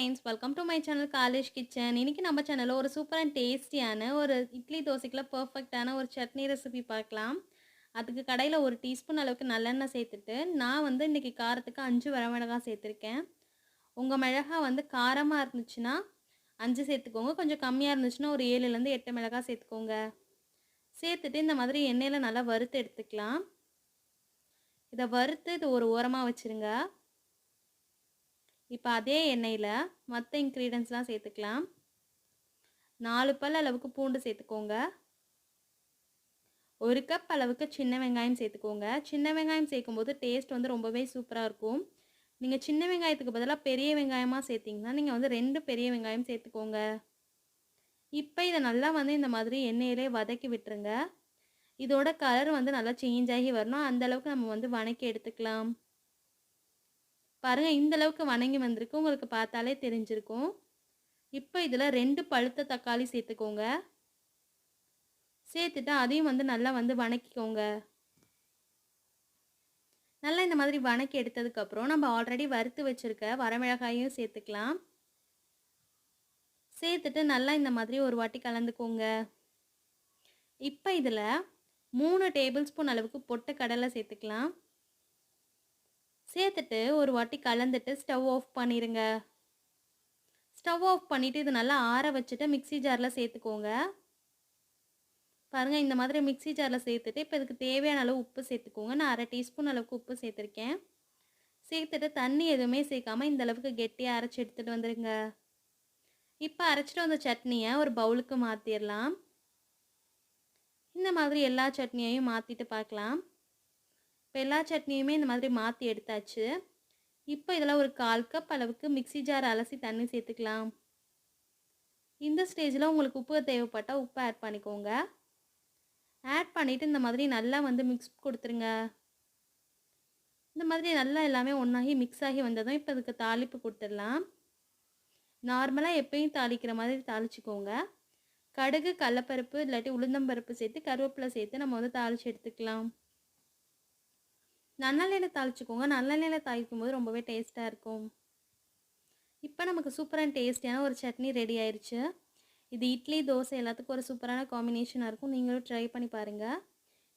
Friends welcome to my channel College Kitchen இன்னைக்கு நம்ம சேனலில் ஒரு சூப்பர் அண்ட் டேஸ்டியான ஒரு இட்லி தோசைக்குள்ள பர்ஃபெக்டான ஒரு சட்னி ரெசிபி பார்க்கலாம். அதுக்கு கடையில் ஒரு டீஸ்பூன் அளவுக்கு நல்லெண்ணெய் சேர்த்துட்டு நான் வந்து இன்றைக்கி காரத்துக்கு அஞ்சு வரமிளகாய் சேர்த்துருக்கேன். உங்கள் மிளகாய் வந்து காரமாக இருந்துச்சுன்னா அஞ்சு சேர்த்துக்கோங்க. கொஞ்சம் கம்மியாக இருந்துச்சுன்னா ஒரு ஏழுலேருந்து எட்டு மிளகாய் சேர்த்துக்கோங்க. சேர்த்துட்டு இந்த மாதிரி எண்ணெயில் நல்லா வறுத்து எடுத்துக்கலாம். இதை வறுத்து இது ஒரு ஓரமாக வச்சுருங்க. இப்போ அதே எண்ணெயில் மற்ற இன்க்ரீடியன்ஸ்லாம் சேர்த்துக்கலாம். நாலு பல் அளவுக்கு பூண்டு சேர்த்துக்கோங்க. ஒரு கப் அளவுக்கு சின்ன வெங்காயம் சேர்த்துக்கோங்க. சின்ன வெங்காயம் சேர்க்கும்போது டேஸ்ட் வந்து ரொம்பவே சூப்பராக இருக்கும். நீங்கள் சின்ன வெங்காயத்துக்கு பதிலாக பெரிய வெங்காயமாக சேர்த்திங்கன்னா நீங்கள் வந்து ரெண்டு பெரிய வெங்காயம் சேர்த்துக்கோங்க. இப்போ இதை நல்லா வந்து இந்த மாதிரி எண்ணெயிலே வதக்கி விட்டுருங்க. இதோட கலர் வந்து நல்லா சேஞ்ச் ஆகி வரணும். அந்தளவுக்கு நம்ம வந்து வணக்கி எடுத்துக்கலாம். பாருங்கள் இந்தளவுக்கு வணங்கி வந்திருக்கு. உங்களுக்கு பார்த்தாலே தெரிஞ்சிருக்கும். இப்போ இதில் ரெண்டு பழுத்த தக்காளி சேர்த்துக்கோங்க. சேர்த்துட்டு அதையும் வந்து நல்லா வந்து வணக்கிக்கோங்க. நல்லா இந்த மாதிரி வணக்கி எடுத்ததுக்கப்புறம் நம்ம ஆல்ரெடி வறுத்து வச்சுருக்க வரமிளகாயும் சேர்த்துக்கலாம். சேர்த்துட்டு நல்லா இந்த மாதிரி ஒரு வாட்டி கலந்துக்கோங்க. இப்போ இதில் மூணு டேபிள் ஸ்பூன் அளவுக்கு பொட்டு கடலை சேர்த்துக்கலாம். சேர்த்துட்டு ஒரு வாட்டி கலந்துட்டு ஸ்டவ் ஆஃப் பண்ணிடுங்க ஸ்டவ் ஆஃப் பண்ணிவிட்டு இது நல்லா ஆற வச்சுட்டு மிக்சி ஜாரில் சேர்த்துக்கோங்க. பாருங்கள் இந்த மாதிரி மிக்சி ஜாரில் சேர்த்துட்டு இப்போ இதுக்கு தேவையான அளவு உப்பு சேர்த்துக்கோங்க. நான் அரை டீஸ்பூன் அளவுக்கு உப்பு சேர்த்துருக்கேன். சேர்த்துட்டு தண்ணி எதுவுமே சேர்க்காமல் இந்த அளவுக்கு கெட்டியாக அரைச்சி எடுத்துகிட்டு வந்துடுங்க இப்போ அரைச்சிட்டு வந்த சட்னியை ஒரு பவுலுக்கு மாற்றிடலாம் இந்த மாதிரி எல்லா சட்னியையும் மாற்றிட்டு பார்க்கலாம் இப்போ எல்லா சட்னியுமே இந்த மாதிரி மாற்றி எடுத்தாச்சு. இப்போ இதில் ஒரு கால் கப் அளவுக்கு மிக்சி ஜார் அலசி தண்ணி சேர்த்துக்கலாம். இந்த ஸ்டேஜில் உங்களுக்கு உப்பு தேவைப்பட்டால் உப்பு ஆட் பண்ணிக்கோங்க. ஆட் பண்ணிவிட்டு இந்த மாதிரி நல்லா வந்து மிக்ஸ் கொடுத்துருங்க. இந்த மாதிரி நல்லா எல்லாமே ஒன்றாகி மிக்ஸ் ஆகி வந்ததும் இப்போ இதுக்கு தாளிப்பு கொடுத்துடலாம். நார்மலாக எப்பயும் தாளிக்கிற மாதிரி தாளிச்சிக்கோங்க. கடுகு கடலப்பருப்பு இல்லாட்டி உளுந்தம்பருப்பு சேர்த்து கருவேப்பிலை சேர்த்து நம்ம வந்து தாளித்து எடுத்துக்கலாம். நல்லெண்ணெயில் தாளிச்சிக்கோங்க. நல்லெண்ணெயில் தாளிக்கும் போது ரொம்பவே டேஸ்ட்டாக இருக்கும். இப்போ நமக்கு சூப்பரான டேஸ்டியான ஒரு சட்னி ரெடி ஆயிடுச்சு இது இட்லி தோசை எல்லாத்துக்கும் ஒரு சூப்பரான காம்பினேஷனாக இருக்கும். நீங்களும் ட்ரை பண்ணி பாருங்கள்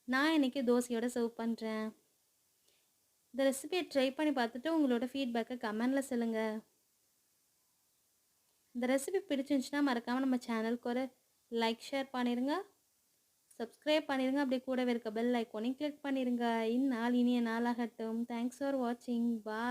நான் இன்றைக்கி தோசையோடு சர்வ் பண்ணுறேன் இந்த ரெசிபியை ட்ரை பண்ணி பார்த்துட்டு உங்களோட ஃபீட்பேக்கை கமெண்டில் சொல்லுங்கள் இந்த ரெசிபி பிடிச்சிருந்துச்சுன்னா மறக்காமல் நம்ம சேனலுக்கு ஒரு லைக் ஷேர் பண்ணிடுங்க சப்ஸ்கிரைப் பண்ணிடுங்க அப்படியே கூடவே இருக்க பெல் ஐக்கோனையும் கிளிக் பண்ணிடுங்க இந்நாள் இனிய நாளாகட்டும். தேங்க்ஸ் ஃபார் வாட்சிங் பா